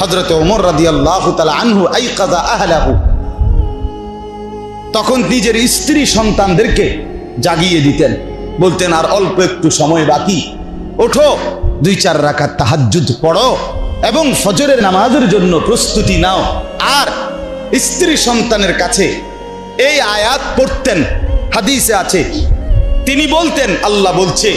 হজরত ওমর রাদি আল্লাহ আনহু আই কাদা আহলাহু। তখন নিজের স্ত্রী সন্তানদেরকে জাগিয়ে দিতেন। বলতেন, আর অল্প একটু সময় বাকি। ওঠো, দুই চার রাখার তাহাজ্জুদ পড়ো এবং ফজরের নামাজের জন্য প্রস্তুতি নাও। আর স্ত্রী সন্তানের কাছে এই আয়াত পড়তেন, হাদিসে আছে। তিনি বলতেন, আল্লাহ বলছে,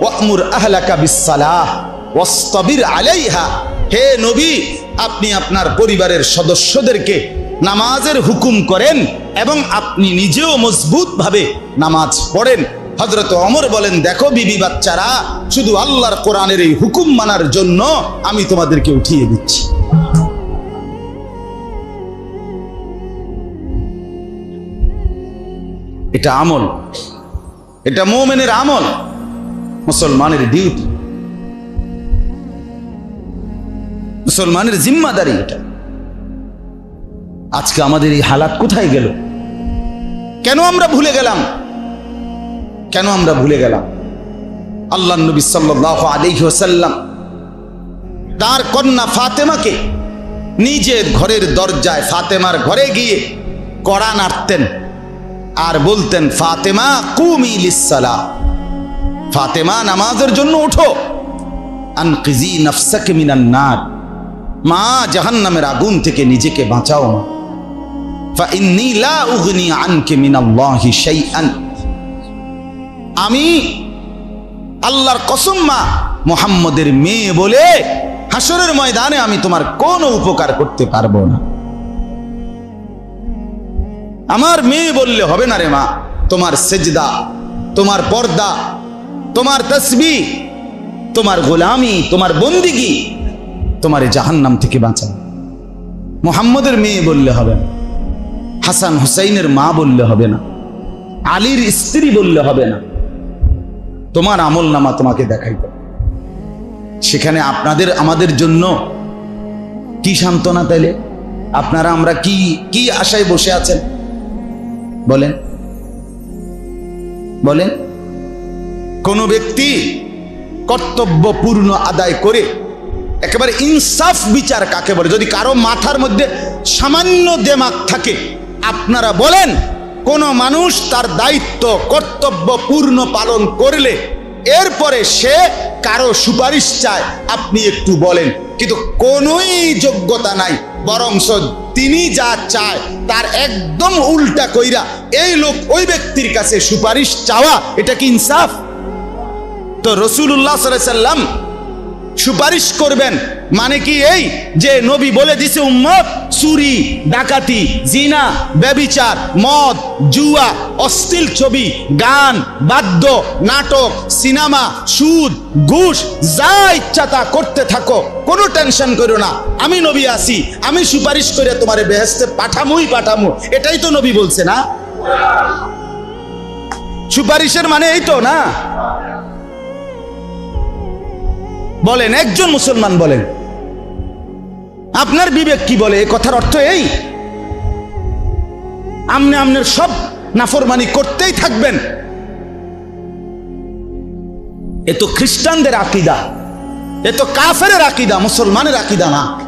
ওয়ামুর আহলাকা বিসালাহ ওয়াস্তাবির আলাইহা। হে নবী, আপনি আপনার পরিবারের সদস্যদেরকে নামাজের হুকুম করেন এবং আপনি নিজেও মজবুতভাবে নামাজ পড়েন। হজরত অমর বলেন, দেখো বিবি বাচ্চারা, শুধু আল্লাহর কোরআনের এই হুকুম মানার জন্য আমি তোমাদেরকে উঠিয়ে দিচ্ছি। এটা আমল। এটা মোমেনের আমল। মুসলমানের ডিউটি। মুসলমানের জিম্মাদারি এটা। আজকে আমাদের এই হালাত কোথায় গেল? কেন আমরা ভুলে গেলাম? কেন আমরা ভুলে গেলাম? আল্লাহ নবী সাল্লাহ আলাইহি ওয়াসাল্লাম তার কন্যা ফাতেমাকে নিজের ঘরের দরজায় ফাতেমার ঘরে গিয়ে কড়া নাড়তেন আর বলতেন, ফাতেমা, কুমি লিসালা ফাতেমা, নামাজের জন্য উঠো। আনকিজি নফসাকে মিনান নার মা জাহান্নামের আগুন থেকে নিজেকে বাঁচাও মা। আমি আল্লাহর কসম মোহাম্মদের মেয়ে বলে হাসরের ময়দানে আমি তোমার কোন উপকার করতে পারব না। আমার মেয়ে বললে হবে না রে মা, তোমার সেজদা, তোমার পর্দা, তোমার তসবি, তোমার গোলামি, তোমার বন্দিগি তোমার এই জাহান্নাম থেকে বাঁচাও। মোহাম্মদের মেয়ে বললে হবে না। হাসান হুসাইনের মা বললে হবে না। আলীর স্ত্রী বললে হবে না। তোমার আমল নামা তোমাকে দেখাইতে সেখানে আপনাদের, আমাদের জন্য কি সান্ত্বনা তাইলে? আপনারা আমরা কি কি আশায় বসে আছেন? বলেন। বলেন। কোন ব্যক্তি কর্তব্য পূর্ণ আদায় করে একেবারে ইনসাফ বিচার কাকে বলে? যদি কারও মাথার মধ্যে সামান্য দেমাগ থাকে, আপনারা বলেন, কোন মানুষ তার দায়িত্ব, কর্তব্য পূর্ণ পালন করলে এরপরে সে কারও সুপারিশ চায়, আপনি একটু বলেন। কিন্তু কোনোই যোগ্যতা নাই বরং তিনি যা চায়, তার একদম উল্টা কইরা এই লোক ওই ব্যক্তির কাছে সুপারিশ চাওয়া, এটা কি ইনসাফ? তো রসুল্লাহ সাল্লাম সুপারিশ করবেন। মানে কি এই যে নবী বলে দিছে, উম্মত, চুরি, ডাকাতি, জিনা, ব্যবিচার, মদ, জুয়া, অশ্লীল ছবি, গান, বাদ্য, নাটক, সিনেমা, সুদ, ঘুষ, যা ইচ্ছা তা করতে থাকো, কোনো টেনশন করো না। আমি নবী আসি আমি সুপারিশ করে তোমারে বেহেস্তে পাঠামুই পাঠামু। এটাই তো নবী বলছে না? সুপারিশের মানে এই তো না? বলেন, একজন মুসলমান বলেন। আপনার বিবেক কি বলে? এ কথার অর্থ এই। আমনে আমনের সব নাফরমানি করতেই থাকবেন। এ তো খ্রিস্টানদের আকিদা। এ তো কাফের আকিদা, মুসলমানের আকিদা না।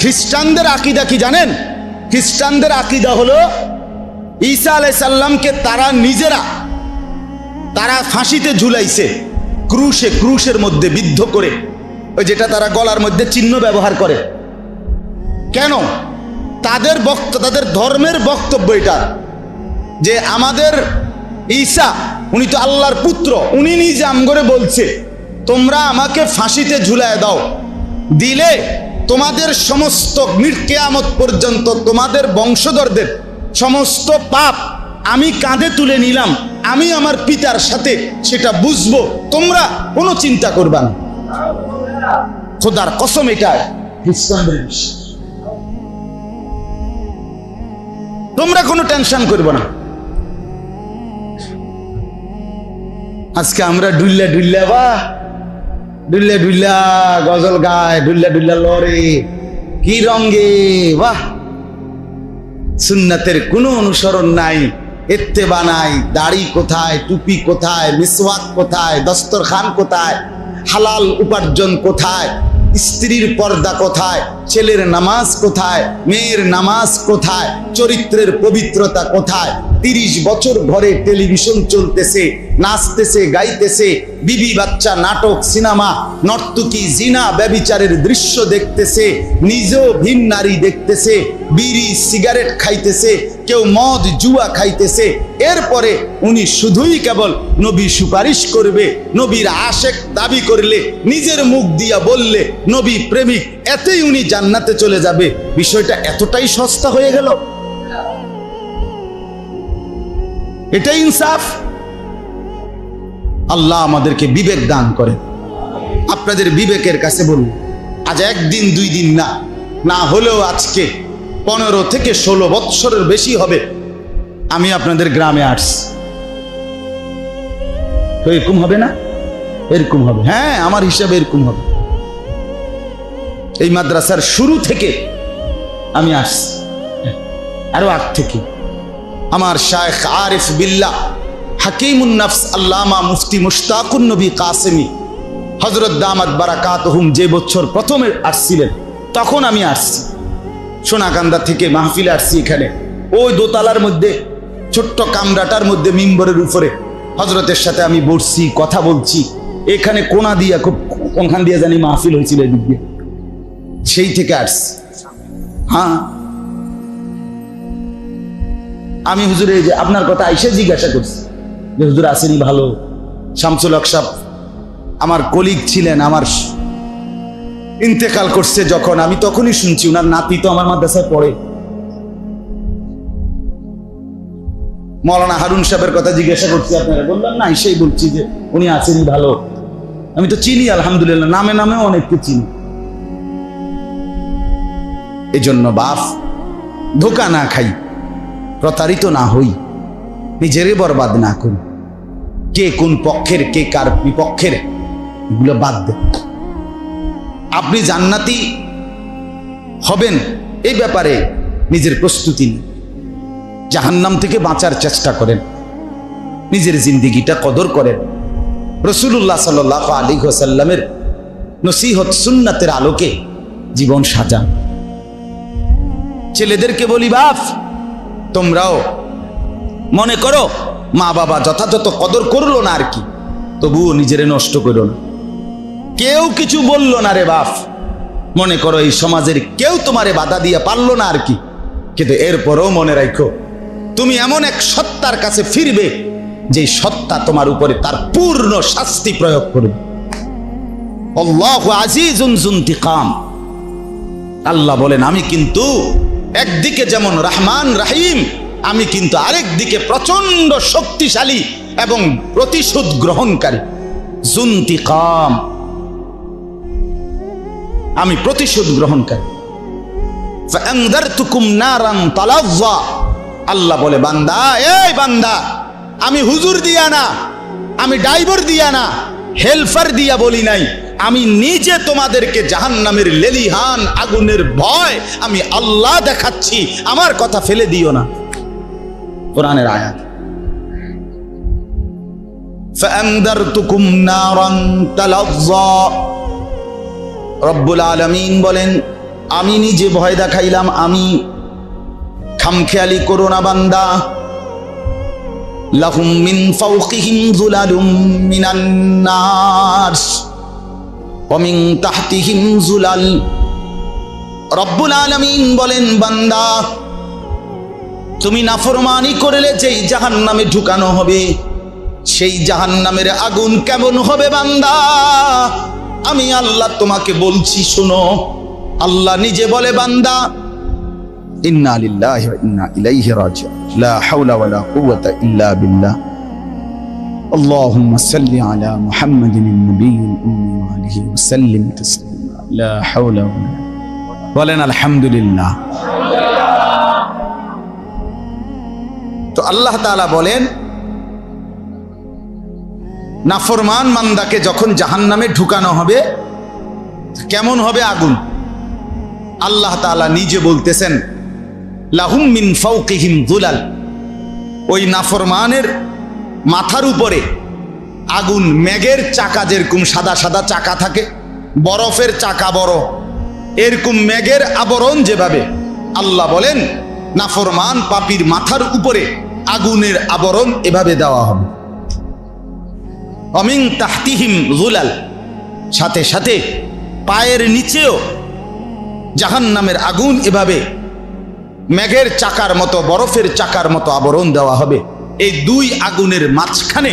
খ্রিস্টানদের আকিদা কি জানেন? খ্রিস্টানদের আকিদা হলো, ঈসা আলাই সাল্লামকে তারা নিজেরা, তারা ফাঁসিতে ঝুলাইছে। ক্রুশে ক্রুশের মধ্যে বিদ্ধ করে, ওই যেটা তারা গলার মধ্যে চিহ্ন ব্যবহার করে। কেন? তাদের বক্ত, তাদের ধর্মের বক্তব্য এটা, যে আমাদের ঈসা, উনি তো আল্লাহর পুত্র, উনি নিজে আম করে বলছে, তোমরা আমাকে ফাঁসিতে ঝুলায় দাও। দিলে তোমাদের সমস্ত কেয়ামত পর্যন্ত তোমাদের বংশধরদের সমস্ত পাপ আমি কাঁধে তুলে নিলাম। আমি আমার পিতার সাথে সেটা বুঝব। তোমরা কোনো চিন্তা করবা না। খোদার কসম এটা। তোমরা কোনো টেনশন করব না। আজকে আমরা ডুল্লা ডুল্লা বা। ডুল্লা ডুল্লা গজল গায়, ডুল্লা ডুল্লা লড়ে। কি রঙ্গে বাহ। সুন্নাতের কোনো অনুসরণ নাই। এত্তেবা বানায় দাড়ি কোথায়, টুপি কোথায়, মিসওয়াক কোথায়, দস্তরখান কোথায়, হালাল উপার্জন কোথায়, স্ত্রীর পর্দা কোথায়, ছেলের নামাজ কোথায়, মেয়ের নামাজ কোথায়, চরিত্রের পবিত্রতা কোথায় তিরিশ বছর ঘরে টেলিভিশন চলতেছে, নাচতেছে, গাইতেছে, বিবি বাচ্চা, নাটক, সিনেমা, নর্তকী জিনা ব্যবিচারের দৃশ্য দেখতেছে, নিজেও ভিন নারী দেখতেছে, বিড়ি, সিগারেট খাইতেছে, কেউ মদ, জুয়া খাইতেছে। এরপরে উনি শুধুই কেবল নবী সুপারিশ করবে, নবীর আশেক দাবি করলে, নিজের মুখ দিয়া বললে, নবী প্রেমিক, এতেই উনি জান্নাতে চলে যাবে। বিষয়টা এতটাই সস্তা হয়ে গেল। এটাই ইনসাফ? আল্লাহ আমাদেরকে বিবেক দান করেন। আপনাদের বিবেকের কাছে বলুন, আজ একদিন, দুই দিন না না হলেও আজকে পনেরো থেকে ষোলো বৎসরের বেশি হবে। আমি আপনাদের গ্রামে আসছি। তো এরকম হবে না? এরকম হবে। হ্যাঁ আমার হিসাবে এরকম হবে। এই মাদ্রাসার শুরু থেকে আমি আসছি। আরও আগ থেকে। আমার শায়েখ আরিফ বিল্লাহ হাকিমুন নফস, আল্লামা মুফতি মুশতাকুন নবী কাসেমি হজরত দামাত বারাকাত হুম যে বছর প্রথমে আসছিলেন, তখন আমি আসছি। সোনাকান্দা থেকে মাহফিলে আসছি এখানে। ওই দোতলার মধ্যে, ছোট্ট কামরাটার মধ্যে মিম্বরের উপরে হজরতের সাথে আমি বসছি, কথা বলছি। এখানে কোনা দিয়া খুব, কোনখান দিয়ে জানি মাহফিল হয়েছিল এদিক দিয়ে। সেই থেকে আসছি। হ্যাঁ। আমি হুজুরে যে আপনার কথা আইসে জিজ্ঞাসা করছি যে, হুজুর আসেনি ভালো? শামসুল আকসাব, আমার কলিগ ছিলেন, আমার ইন্তেকাল করছে যখন, আমি তখনই শুনছি ওনার নাতি তো আমার মাদ্রাসায় পড়ে। মৌলানা হারুন সাহেবের কথা জিজ্ঞাসা করছি আপনারা, বললাম, না সেই বলছি যে উনি আসেনি ভালো। আমি তো চিনি, আলহামদুলিল্লাহ, নামে নামে অনেককে চিনি। এজন্য বাপ, ধোকা না খাই। প্রতারিত না হই। নিজেরে বরবাদ না করি। কে কোন পক্ষের, কে কার বিপক্ষের, এগুলো বাদ দেন আপনি জান্নাতি হবেন এই ব্যাপারে নিজের প্রস্তুতি নিন। জাহান্নাম থেকে বাঁচার চেষ্টা করেন। নিজের জিন্দিগিটা কদর করেন। রসুল্লাহ সাল আলী হোসাল্লামের নসিহত সুন্নাতের আলোকে জীবন সাজান। ছেলেদেরকে বলি, বাপ তোমরাও মনে করো মা বাবা যথাযথ কদর করল না আর কি। তবুও নিজেরে নষ্ট করো না। কেউ কিছু বলল না রে বাপ। মনে করো এই সমাজের কেউ তোমারে বাধা দিয়ে পারল না আর কি। কিন্তু এরপরও মনে রাখো, তুমি এমন এক সত্তার কাছে ফিরবে যে সত্তা তোমার উপরে তার পূর্ণ শাস্তি প্রয়োগ করবে। আল্লাহ আজিজুন জুন্তিকাম। আল্লাহ বলেন, আমি কিন্তু একদিকে যেমন রহমান রাহিম, আমি কিন্তু আরেক দিকে প্রচণ্ড শক্তিশালী এবং প্রতিশোধ গ্রহণকারী। জুন্তি কাম আমি প্রতিশোধ গ্রহণকারী। আল্লাহ বলে, বান্দা, এই বান্দা, আমি হুজুর দিয়া না, আমি ড্রাইভার দিয়া না, হেল্পার দিয়া বলি নাই। আমি নিজে তোমাদেরকে জাহান্নামের লেলিহান আগুনের ভয় আমি আল্লাহ দেখাচ্ছি আমার কথা ফেলে দিও না কোরআনের আয়াত فأنذرتكم نارا تلظى রব্বুল আলমিন বলেন আমি নিজে ভয় দেখাইলাম আমি খামখেয়ালি করো না বান্দা লাহুম মিন ফাওকিহিম যুলালুম মিনান মিন তাহতিহিম যুলাল রব্বুল আলামিন বলেন, বান্দা, তুমি নাফরমানি করলে যেই জাহান্নামে ঢুকানো হবে, সেই জাহান্নামের আগুন কেমন হবে বান্দা? আমি আল্লাহ তোমাকে বলছি, শোনো। আল্লাহ নিজে বলে, বান্দা, ইন্না লিল্লাহি ওয়া ইন্না ইলাইহি রাজিউন। লা হাওলা ওয়ালা কুওয়াতা ইল্লা বিল্লাহ। اللهم صل على محمد النبي الأمي وآله وسلم تسليما لا حول ولا বলেন আলহামদুলিল্লাহ তো আল্লাহ তাআলা বলেন নাফরমান মান্দাকে যখন জাহান্নামে ঢুকানো হবে কেমন হবে আগুন আল্লাহ তাআলা নিজে বলতেছেন লাহুম মিন ফাওকিহিম দুলাল ওই নাফরমানের মাথার উপরে। আগুন, মেঘের চাকা যেরকম সাদা সাদা চাকা থাকে, বরফের চাকা বড়। এরকম মেঘের আবরণ যেভাবে আল্লাহ বলেন, নাফরমান পাপির মাথার উপরে আগুনের আবরণ এভাবে দেওয়া হবে। অমিং তাহতিহিম জুলাল। সাথে সাথে পায়ের নিচেও জাহান নামের আগুন এভাবে মেঘের চাকার মতো, বরফের চাকার মতো আবরণ দেওয়া হবে। এই দুই আগুনের মাঝখানে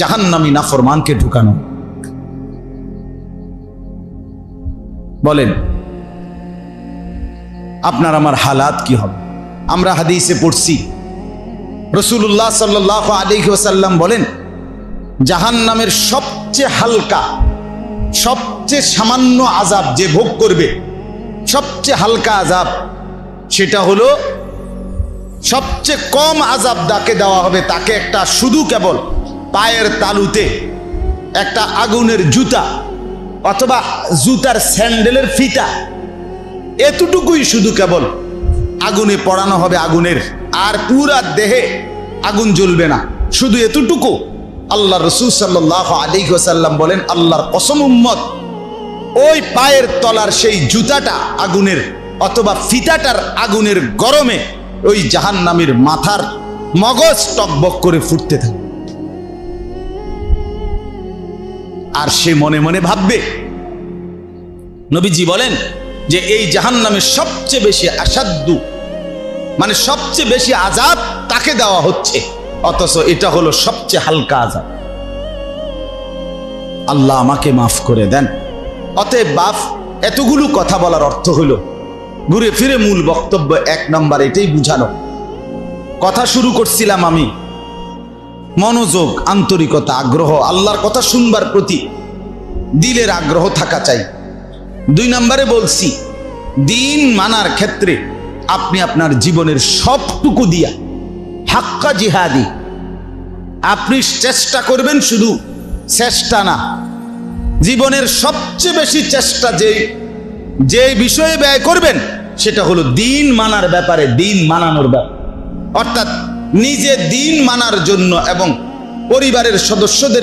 জাহান্নামী নাফরমানকে ঢুকানো। বলেন, আপনার আমার হালাত কি হবে? আমরা হাদিসে পড়ছি রসুল্লাহ সাল্লাহ আলী ওসাল্লাম বলেন জাহান নামের সবচেয়ে হালকা, সবচেয়ে সামান্য আজাব যে ভোগ করবে, সবচেয়ে হালকা আজাব সেটা হলো সবচেয়ে কম আজাব দাকে দেওয়া হবে তাকে একটা শুধু কেবল পায়ের তালুতে, একটা আগুনের জুতা অথবা জুতার স্যান্ডেলের ফিতা। এতটুকুই শুধু কেবল আগুনে পড়ানো হবে আগুনের, আর পুরা দেহে আগুন জ্বলবে না। শুধু এতটুকু আল্লাহ রসুল সাল্লাহ আলী সাল্লাম বলেন, আল্লাহর কসম উম্মত, ওই পায়ের তলার সেই জুতাটা আগুনের অথবা ফিতাটার আগুনের গরমে ওই জাহান নামের মাথার মগজ টকবক করে ফুটতে থাকে। আর সে মনে মনে ভাববে, নবীজি বলেন যে এই জাহান নামের সবচেয়ে বেশি আসাধ্য মানে সবচেয়ে বেশি আজাব তাকে দেওয়া হচ্ছে, অথচ এটা হলো সবচেয়ে হালকা আজাব আল্লাহ আমাকে মাফ করে দেন, অতএব বাপ, এতগুলো কথা বলার অর্থ হলো ঘুরে ফিরে মূল বক্তব্য এক নম্বর এটাই বুঝানো। কথা শুরু করছিলাম আমি। মনোযোগ, আন্তরিকতা, আগ্রহ, আল্লাহর কথা শুনবার প্রতি দিলের আগ্রহ থাকা চাই। দুই নম্বরে বলছি, দিন মানার ক্ষেত্রে আপনি আপনার জীবনের সবটুকু দিয়া হাক্কা জিহাদি। আপনি চেষ্টা করবেন শুধু চেষ্টা না, জীবনের সবচেয়ে বেশি চেষ্টা যে যে বিষয়ে ব্যয় করবেন, সেটা হলো দিন মানার ব্যাপারে দিন মানানোর ব্যাপার। অর্থাৎ নিজে দিন মানার জন্য এবং পরিবারের সদস্যদের